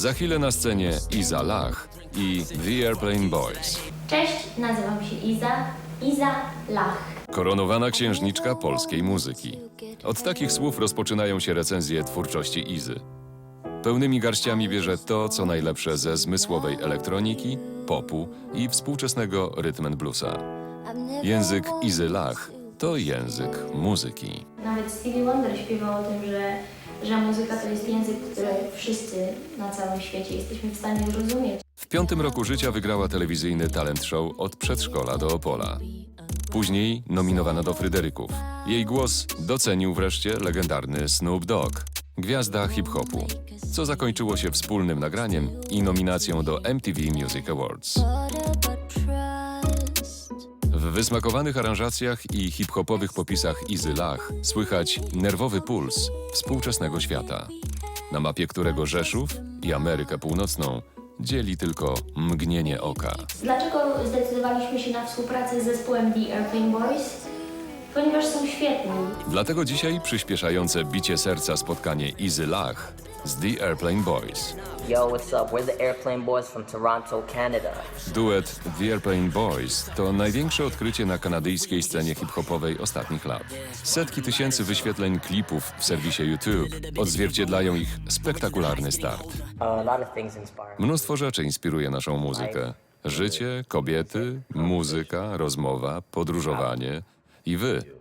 Za chwilę na scenie Iza Lach i The Airplane Boys. Cześć, nazywam się Iza. Iza Lach. Koronowana księżniczka polskiej muzyki. Od takich słów rozpoczynają się recenzje twórczości Izy. Pełnymi garściami bierze to, co najlepsze ze zmysłowej elektroniki, popu i współczesnego rytm and bluesa. Język Izy Lach to język muzyki. Nawet Stevie Wonder śpiewał o tym, że, że muzyka to jest język, który wszyscy na całym świecie jesteśmy w stanie zrozumieć. W piątym roku życia wygrała telewizyjny talent show od przedszkola do Opola. Później nominowana do Fryderyków. Jej głos docenił wreszcie legendarny Snoop Dogg, gwiazda hip-hopu, co zakończyło się wspólnym nagraniem i nominacją do MTV Music Awards. W wysmakowanych aranżacjach i hip-hopowych popisach Izy Lach słychać nerwowy puls współczesnego świata, na mapie którego Rzeszów i Amerykę Północną dzieli tylko mgnienie oka. Dlaczego zdecydowaliśmy się na współpracę z zespołem The Airplane Boys? Ponieważ są świetni. Dlatego dzisiaj przyspieszające bicie serca spotkanie Izy Lach z The Airplane Boys. Yo, what's up? We're the Airplane Boys from Toronto, Canada. Duet The Airplane Boys to największe odkrycie na kanadyjskiej scenie hip-hopowej ostatnich lat. Setki tysięcy wyświetleń klipów w serwisie YouTube odzwierciedlają ich spektakularny start. Mnóstwo rzeczy inspiruje naszą muzykę. Życie, kobiety, muzyka, rozmowa, podróżowanie i wy.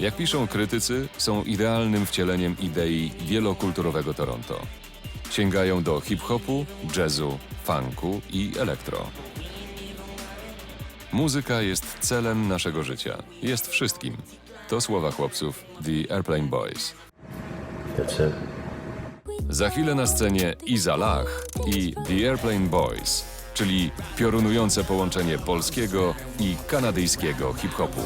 Jak piszą krytycy, są idealnym wcieleniem idei wielokulturowego Toronto. Sięgają do hip-hopu, jazzu, funku i elektro. Muzyka jest celem naszego życia. Jest wszystkim. To słowa chłopców The Airplane Boys. Za chwilę na scenie Iza Lach i The Airplane Boys, czyli piorunujące połączenie polskiego i kanadyjskiego hip-hopu.